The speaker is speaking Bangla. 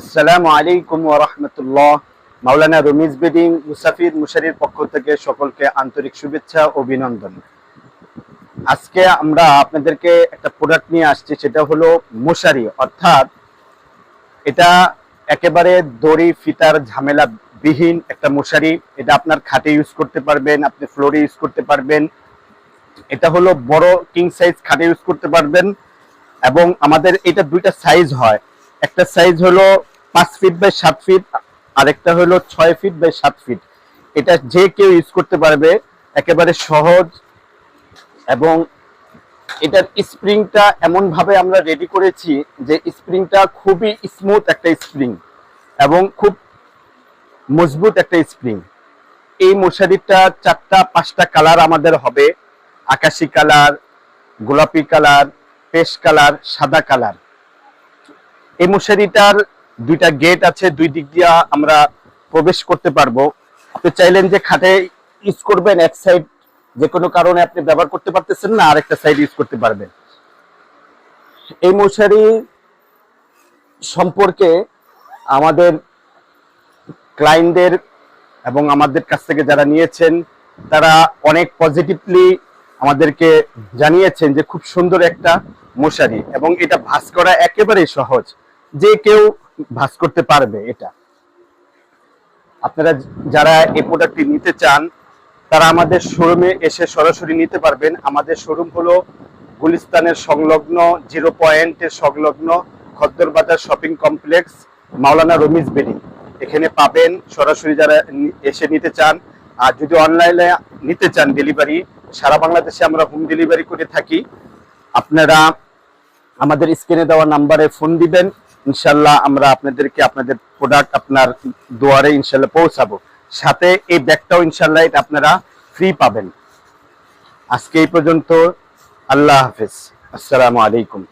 আসসালামু আলাইকুম রাহমাতুল্লাহ। মাওলানা রমিজ বেডিং মুসাফির মুশারির পক্ষ থেকে সকলকে আন্তরিক শুভেচ্ছা অভিনন্দন। আজকে আমরা আপনাদেরকে একটা প্রোডাক্ট নিয়ে আসছি, সেটা হলো মশারি। অর্থাৎ এটা একেবারে দড়ি, ফিতার ঝামেলা বিহীন একটা মশারি। এটা আপনার খাটে ইউজ করতে পারবেন, আপনি ফ্লোরে ইউজ করতে পারবেন। এটা হলো বড় কিং সাইজ খাটে ইউজ করতে পারবেন এবং আমাদের এটা দুইটা সাইজ হয়। একটা সাইজ হলো পাঁচ ফিট বাই সাত ফিট আরেকটা হলো ছয় ফিট বাই সাত ফিট এটা যে কেউ ইউজ করতে পারবে, একেবারে সহজ এবং এটার স্প্রিংটা এমন ভাবে আমরা রেডি করেছি যে স্প্রিংটা খুবই স্মুথ একটা স্প্রিং এবং খুব মজবুত একটা স্প্রিং এই মশারিটা চারটা, পাঁচটা কালার আমাদের হবে। আকাশি কালার গোলাপি কালার পেশ কালার সাদা কালার এই মশারিটার দুইটা গেট আছে, দুই দিক দিয়া আমরা প্রবেশ করতে পারব। আপনি চাইলেন যে খাটে ইউজ করবেন, এক সাইড যে কোনো কারণে আপনি ব্যবহার করতে পারতেছেন না, আরেকটা সাইড ইউজ করতে পারবেন। এই মশারি সম্পর্কে আমাদের ক্লায়েন্টদের এবং আমাদের কাছ থেকে যারা নিয়েছেন, তারা অনেক পজিটিভলি আমাদেরকে জানিয়েছেন যে খুব সুন্দর একটা মশারি এবং এটা ভাঁজ করা একেবারেই সহজ। যে কেউ ভাঁজ করতে পারবে এটা। আপনারা যারা এই প্রোডাক্টটি নিতে চান, তারা আমাদের শোরুমে এসে সরাসরি নিতে পারবেন। আমাদের শোরুম হলো গুলিস্তানের সংলগ্ন জিরো পয়েন্টের সংলগ্ন খদ্দর বাজার শপিং কমপ্লেক্স মাওলানা রমিজ বেডি এখানে পাবেন সরাসরি যারা এসে নিতে চান। আর যদি অনলাইনে নিতে চান ডেলিভারি সারা বাংলাদেশে আমরা হোম ডেলিভারি করে থাকি। আপনারা আমাদের স্ক্রিনে দেওয়া নাম্বারে ফোন দিবেন। ইনশাল্লাহ আমরা আপনাদেরকে আপনাদের প্রোডাক্ট আপনার দুয়ারে ইনশাল্লাহ পৌঁছাবো। সাথে এই ব্যাগটাও ইনশাল্লাহ আপনারা ফ্রি পাবেন। আজকে এই পর্যন্ত আল্লাহ হাফেজ। আসসালামু আলাইকুম।